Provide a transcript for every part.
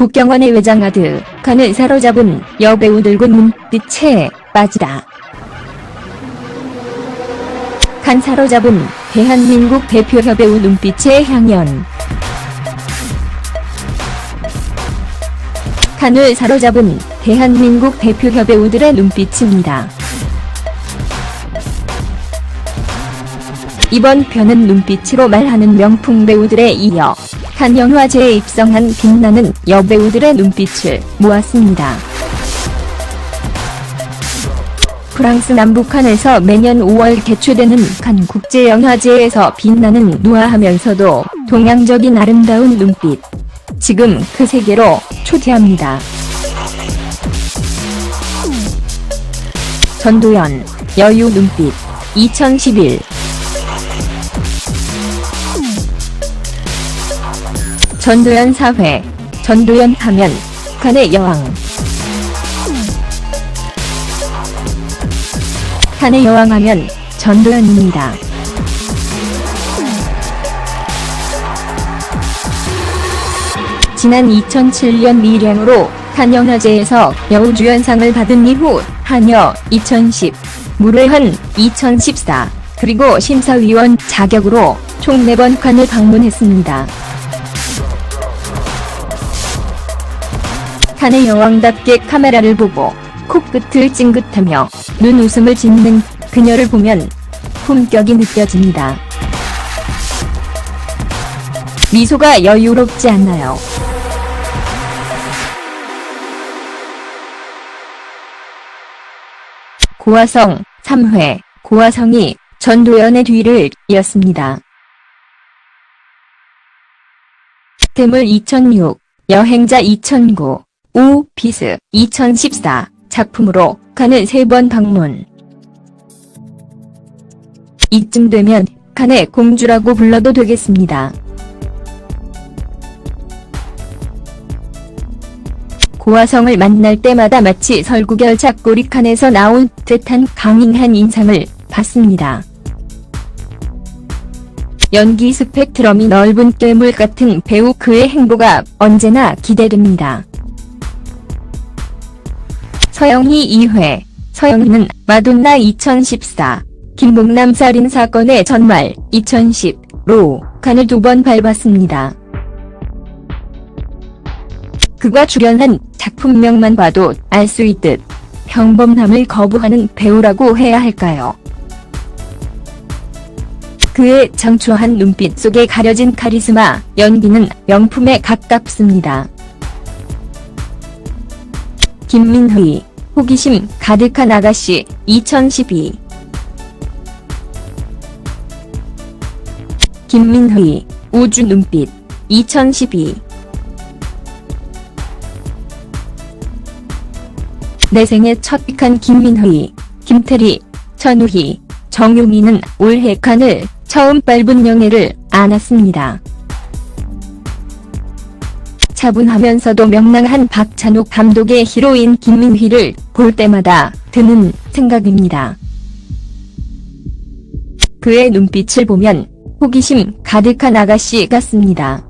국경원의 외장하드, 칸을 사로잡은 여배우들과 눈빛에 빠지다. 칸 사로잡은 대한민국 대표 여배우 눈빛의 향연. 칸을 사로잡은 대한민국 대표 여배우들의 눈빛입니다. 이번 편은 눈빛으로 말하는 명품 배우들에 이어 칸 영화제에 입성한 빛나는 여배우들의 눈빛을 모았습니다. 프랑스 남북한에서 매년 5월 개최되는 칸 국제영화제에서 빛나는 누아하면서도 동양적인 아름다운 눈빛. 지금 그 세계로 초대합니다. 전도연, 여유 눈빛, 2011 전도연 사회, 전도연 하면 칸의 여왕. 칸의 여왕 하면 전도연입니다. 지난 2007년 미량으로 칸 영화제에서 여우주연상을 받은 이후 한여 2010, 무례한 2014, 그리고 심사위원 자격으로 총 4번 칸을 방문했습니다. 칸의 여왕답게 카메라를 보고 코끝을 찡긋하며 눈웃음을 짓는 그녀를 보면 품격이 느껴집니다. 미소가 여유롭지 않나요? 고화성 3회 고화성이 전도연의 뒤를 이었습니다. 괴물 2006, 여행자 2009, 우 피스 2014 작품으로 칸을 세 번 방문. 이쯤 되면 칸의 공주라고 불러도 되겠습니다. 고화성을 만날 때마다 마치 설국열 작고리 칸에서 나온 듯한 강인한 인상을 받습니다. 연기 스펙트럼이 넓은 괴물 같은 배우 그의 행보가 언제나 기대됩니다. 서영희 2회 서영희는 마돈나 2014 김봉남 살인 사건의 전말 2010로 칸을 두 번 밟았습니다. 그가 출연한 작품명만 봐도 알 수 있듯 평범함을 거부하는 배우라고 해야 할까요? 그의 정초한 눈빛 속에 가려진 카리스마, 연기는 명품에 가깝습니다. 김민휘, 호기심 가득한 아가씨, 2012 김민휘, 우주 눈빛, 2012 내 생애 첫칸 김민휘, 김태리, 천우희, 정용희는 올해 칸을 처음 밟은 영예를 안았습니다. 차분하면서도 명랑한 박찬욱 감독의 히로인 김민휘를 볼 때마다 드는 생각입니다. 그의 눈빛을 보면 호기심 가득한 아가씨 같습니다.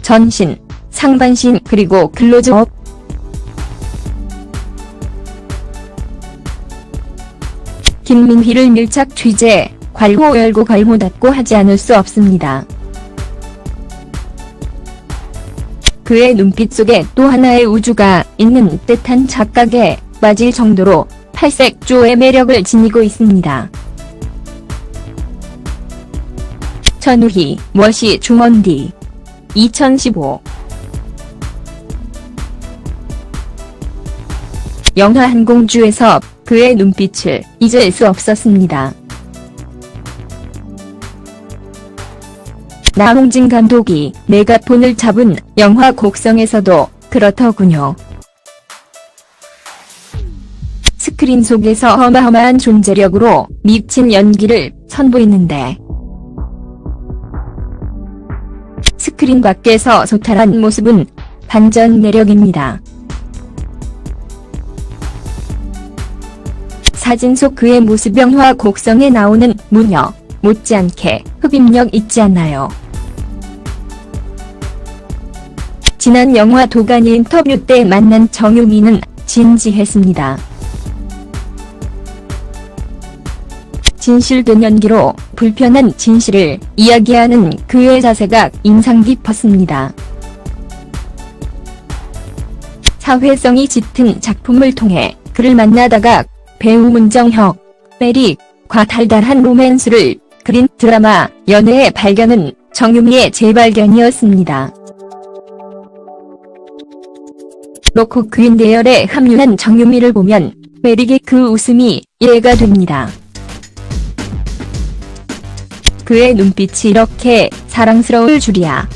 전신, 상반신 그리고 클로즈업 김민희를 밀착 취재, 괄호 열고 괄호 닫고 하지 않을 수 없습니다. 그의 눈빛 속에 또 하나의 우주가 있는 듯한 착각에 빠질 정도로 팔색조의 매력을 지니고 있습니다. 천우희, 머시 주먼디 2015 영화 한공주에서 그의 눈빛을 잊을 수 없었습니다. 나홍진 감독이 메가폰을 잡은 영화 곡성에서도 그렇더군요. 스크린 속에서 어마어마한 존재력으로 미친 연기를 선보이는데 스크린 밖에서 소탈한 모습은 반전 매력입니다. 사진 속 그의 모습 영화 곡성에 나오는 무녀 못지않게 흡입력 있지 않나요? 지난 영화 도가니 인터뷰 때 만난 정유미는 진지했습니다. 진실된 연기로 불편한 진실을 이야기하는 그의 자세가 인상 깊었습니다. 사회성이 짙은 작품을 통해 그를 만나다가 배우 문정혁, 메릭과 달달한 로맨스를 그린 드라마 연애의 발견은 정유미의 재발견이었습니다. 로코 퀸 대열에 합류한 정유미를 보면 메릭의 그 웃음이 이해가 됩니다. 그의 눈빛이 이렇게 사랑스러울 줄이야.